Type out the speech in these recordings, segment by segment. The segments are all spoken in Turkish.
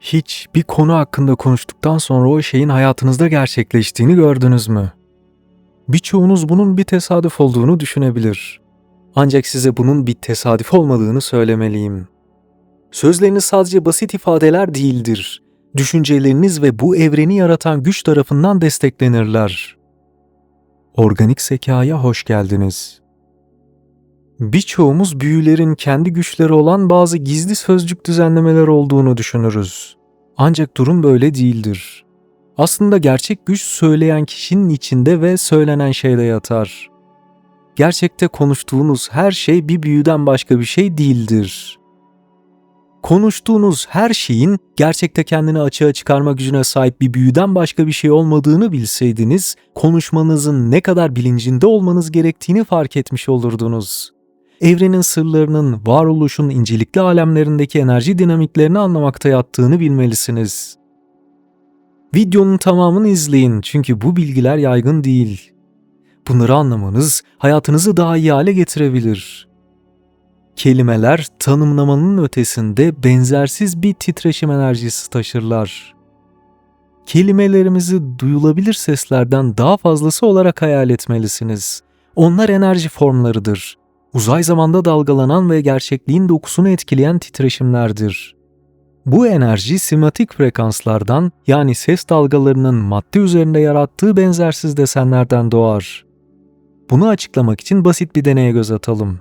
Hiç bir konu hakkında konuştuktan sonra o şeyin hayatınızda gerçekleştiğini gördünüz mü? Birçoğunuz bunun bir tesadüf olduğunu düşünebilir. Ancak size bunun bir tesadüf olmadığını söylemeliyim. Sözleriniz sadece basit ifadeler değildir. Düşünceleriniz ve bu evreni yaratan güç tarafından desteklenirler. Organik zekaya hoş geldiniz. Birçoğumuz büyülerin kendi güçleri olan bazı gizli sözcük düzenlemeleri olduğunu düşünürüz. Ancak durum böyle değildir. Aslında gerçek güç söyleyen kişinin içinde ve söylenen şeyde yatar. Gerçekte konuştuğunuz her şey bir büyüden başka bir şey değildir. Konuştuğunuz her şeyin gerçekte kendini açığa çıkarma gücüne sahip bir büyüden başka bir şey olmadığını bilseydiniz, konuşmanızın ne kadar bilincinde olmanız gerektiğini fark etmiş olurdunuz evrenin sırlarının, varoluşun incelikli alemlerindeki enerji dinamiklerini anlamakta yattığını bilmelisiniz. Videonun tamamını izleyin çünkü bu bilgiler yaygın değil. Bunları anlamanız hayatınızı daha iyi hale getirebilir. Kelimeler tanımlamanın ötesinde benzersiz bir titreşim enerjisi taşırlar. Kelimelerimizi duyulabilir seslerden daha fazlası olarak hayal etmelisiniz. Onlar enerji formlarıdır uzay zamanda dalgalanan ve gerçekliğin dokusunu etkileyen titreşimlerdir. Bu enerji simatik frekanslardan yani ses dalgalarının madde üzerinde yarattığı benzersiz desenlerden doğar. Bunu açıklamak için basit bir deneye göz atalım.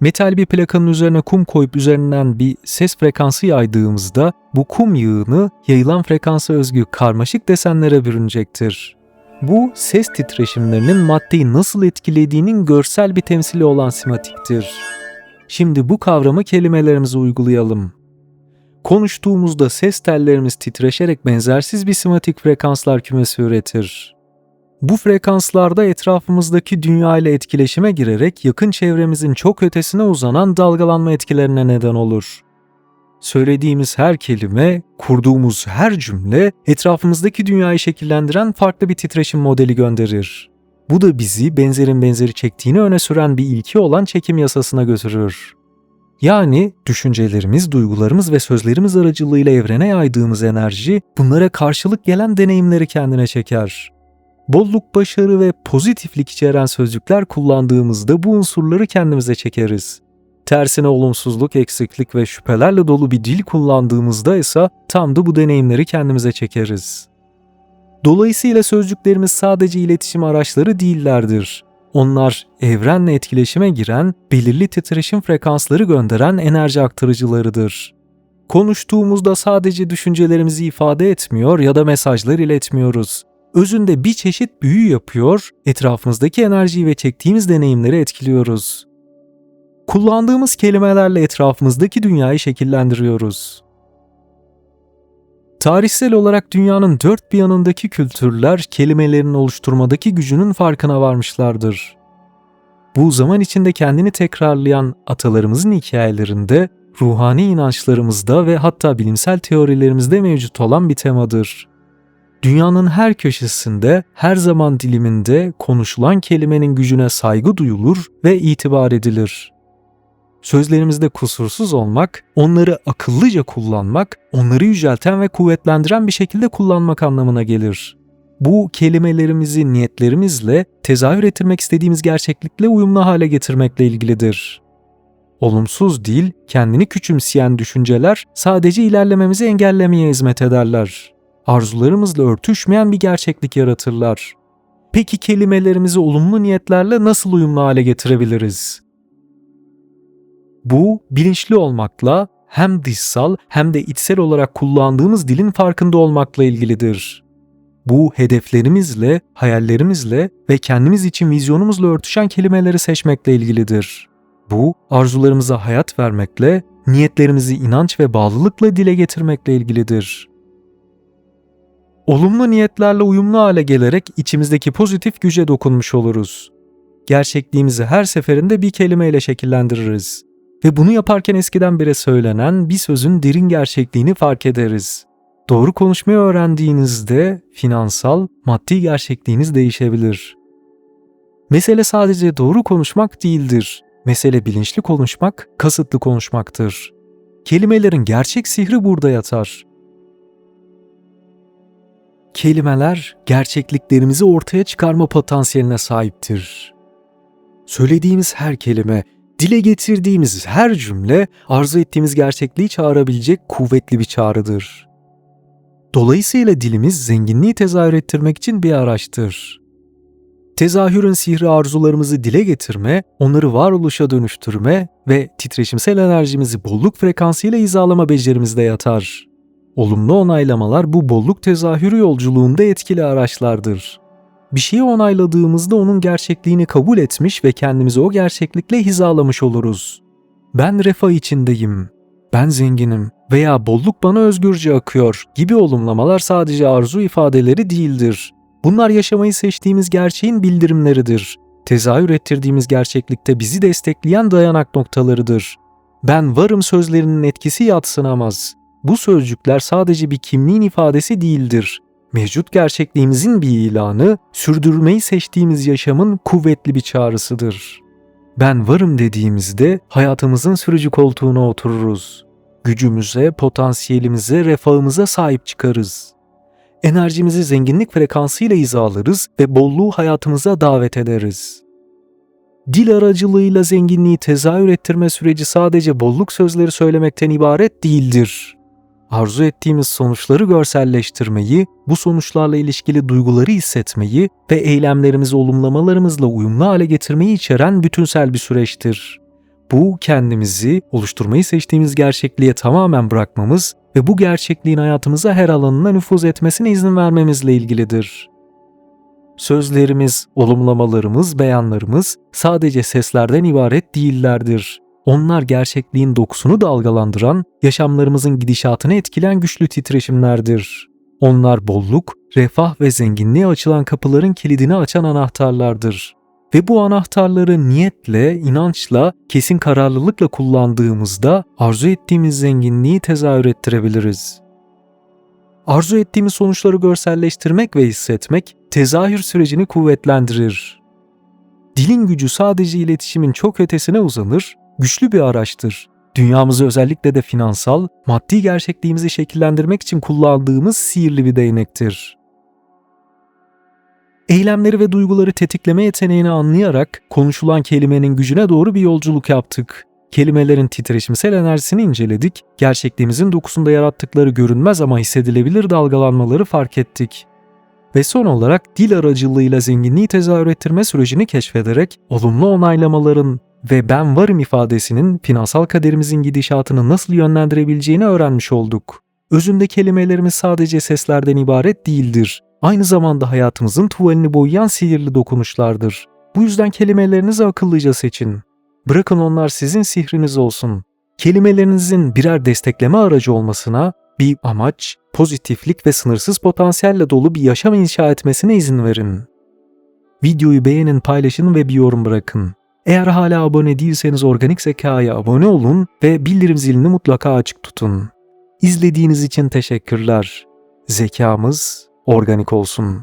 Metal bir plakanın üzerine kum koyup üzerinden bir ses frekansı yaydığımızda bu kum yığını yayılan frekansa özgü karmaşık desenlere bürünecektir. Bu ses titreşimlerinin maddeyi nasıl etkilediğinin görsel bir temsili olan simatiktir. Şimdi bu kavramı kelimelerimize uygulayalım. Konuştuğumuzda ses tellerimiz titreşerek benzersiz bir simatik frekanslar kümesi üretir. Bu frekanslarda etrafımızdaki dünya ile etkileşime girerek yakın çevremizin çok ötesine uzanan dalgalanma etkilerine neden olur. Söylediğimiz her kelime, kurduğumuz her cümle etrafımızdaki dünyayı şekillendiren farklı bir titreşim modeli gönderir. Bu da bizi benzerin benzeri çektiğini öne süren bir ilki olan çekim yasasına götürür. Yani düşüncelerimiz, duygularımız ve sözlerimiz aracılığıyla evrene yaydığımız enerji bunlara karşılık gelen deneyimleri kendine çeker. Bolluk, başarı ve pozitiflik içeren sözcükler kullandığımızda bu unsurları kendimize çekeriz. Tersine olumsuzluk, eksiklik ve şüphelerle dolu bir dil kullandığımızda ise tam da bu deneyimleri kendimize çekeriz. Dolayısıyla sözcüklerimiz sadece iletişim araçları değillerdir. Onlar evrenle etkileşime giren, belirli titreşim frekansları gönderen enerji aktarıcılarıdır. Konuştuğumuzda sadece düşüncelerimizi ifade etmiyor ya da mesajlar iletmiyoruz. Özünde bir çeşit büyü yapıyor, etrafımızdaki enerjiyi ve çektiğimiz deneyimleri etkiliyoruz kullandığımız kelimelerle etrafımızdaki dünyayı şekillendiriyoruz. Tarihsel olarak dünyanın dört bir yanındaki kültürler kelimelerin oluşturmadaki gücünün farkına varmışlardır. Bu zaman içinde kendini tekrarlayan atalarımızın hikayelerinde, ruhani inançlarımızda ve hatta bilimsel teorilerimizde mevcut olan bir temadır. Dünyanın her köşesinde, her zaman diliminde konuşulan kelimenin gücüne saygı duyulur ve itibar edilir sözlerimizde kusursuz olmak, onları akıllıca kullanmak, onları yücelten ve kuvvetlendiren bir şekilde kullanmak anlamına gelir. Bu kelimelerimizi niyetlerimizle, tezahür ettirmek istediğimiz gerçeklikle uyumlu hale getirmekle ilgilidir. Olumsuz dil, kendini küçümseyen düşünceler sadece ilerlememizi engellemeye hizmet ederler. Arzularımızla örtüşmeyen bir gerçeklik yaratırlar. Peki kelimelerimizi olumlu niyetlerle nasıl uyumlu hale getirebiliriz? Bu bilinçli olmakla hem dışsal hem de içsel olarak kullandığımız dilin farkında olmakla ilgilidir. Bu hedeflerimizle, hayallerimizle ve kendimiz için vizyonumuzla örtüşen kelimeleri seçmekle ilgilidir. Bu arzularımıza hayat vermekle, niyetlerimizi inanç ve bağlılıkla dile getirmekle ilgilidir. Olumlu niyetlerle uyumlu hale gelerek içimizdeki pozitif güce dokunmuş oluruz. Gerçekliğimizi her seferinde bir kelimeyle şekillendiririz ve bunu yaparken eskiden beri söylenen bir sözün derin gerçekliğini fark ederiz. Doğru konuşmayı öğrendiğinizde finansal, maddi gerçekliğiniz değişebilir. Mesele sadece doğru konuşmak değildir. Mesele bilinçli konuşmak, kasıtlı konuşmaktır. Kelimelerin gerçek sihri burada yatar. Kelimeler gerçekliklerimizi ortaya çıkarma potansiyeline sahiptir. Söylediğimiz her kelime, dile getirdiğimiz her cümle arzu ettiğimiz gerçekliği çağırabilecek kuvvetli bir çağrıdır. Dolayısıyla dilimiz zenginliği tezahür ettirmek için bir araçtır. Tezahürün sihri arzularımızı dile getirme, onları varoluşa dönüştürme ve titreşimsel enerjimizi bolluk frekansıyla hizalama becerimizde yatar. Olumlu onaylamalar bu bolluk tezahürü yolculuğunda etkili araçlardır. Bir şeyi onayladığımızda onun gerçekliğini kabul etmiş ve kendimizi o gerçeklikle hizalamış oluruz. Ben refah içindeyim, ben zenginim veya bolluk bana özgürce akıyor gibi olumlamalar sadece arzu ifadeleri değildir. Bunlar yaşamayı seçtiğimiz gerçeğin bildirimleridir. Tezahür ettirdiğimiz gerçeklikte bizi destekleyen dayanak noktalarıdır. Ben varım sözlerinin etkisi yatsınamaz. Bu sözcükler sadece bir kimliğin ifadesi değildir. Mevcut gerçekliğimizin bir ilanı, sürdürmeyi seçtiğimiz yaşamın kuvvetli bir çağrısıdır. Ben varım dediğimizde hayatımızın sürücü koltuğuna otururuz. Gücümüze, potansiyelimize, refahımıza sahip çıkarız. Enerjimizi zenginlik frekansıyla hizalarız ve bolluğu hayatımıza davet ederiz. Dil aracılığıyla zenginliği tezahür ettirme süreci sadece bolluk sözleri söylemekten ibaret değildir. Arzu ettiğimiz sonuçları görselleştirmeyi, bu sonuçlarla ilişkili duyguları hissetmeyi ve eylemlerimizi olumlamalarımızla uyumlu hale getirmeyi içeren bütünsel bir süreçtir. Bu kendimizi oluşturmayı seçtiğimiz gerçekliğe tamamen bırakmamız ve bu gerçekliğin hayatımıza her alanına nüfuz etmesine izin vermemizle ilgilidir. Sözlerimiz, olumlamalarımız, beyanlarımız sadece seslerden ibaret değillerdir. Onlar gerçekliğin dokusunu dalgalandıran, yaşamlarımızın gidişatını etkileyen güçlü titreşimlerdir. Onlar bolluk, refah ve zenginliğe açılan kapıların kilidini açan anahtarlardır. Ve bu anahtarları niyetle, inançla, kesin kararlılıkla kullandığımızda arzu ettiğimiz zenginliği tezahür ettirebiliriz. Arzu ettiğimiz sonuçları görselleştirmek ve hissetmek tezahür sürecini kuvvetlendirir. Dilin gücü sadece iletişimin çok ötesine uzanır, güçlü bir araçtır. Dünyamızı özellikle de finansal, maddi gerçekliğimizi şekillendirmek için kullandığımız sihirli bir değnektir. Eylemleri ve duyguları tetikleme yeteneğini anlayarak konuşulan kelimenin gücüne doğru bir yolculuk yaptık. Kelimelerin titreşimsel enerjisini inceledik, gerçekliğimizin dokusunda yarattıkları görünmez ama hissedilebilir dalgalanmaları fark ettik. Ve son olarak dil aracılığıyla zenginliği tezahür ettirme sürecini keşfederek olumlu onaylamaların ve ben varım ifadesinin finansal kaderimizin gidişatını nasıl yönlendirebileceğini öğrenmiş olduk. Özünde kelimelerimiz sadece seslerden ibaret değildir. Aynı zamanda hayatımızın tuvalini boyayan sihirli dokunuşlardır. Bu yüzden kelimelerinizi akıllıca seçin. Bırakın onlar sizin sihriniz olsun. Kelimelerinizin birer destekleme aracı olmasına, bir amaç, pozitiflik ve sınırsız potansiyelle dolu bir yaşam inşa etmesine izin verin. Videoyu beğenin, paylaşın ve bir yorum bırakın. Eğer hala abone değilseniz Organik Zeka'ya abone olun ve bildirim zilini mutlaka açık tutun. İzlediğiniz için teşekkürler. Zekamız organik olsun.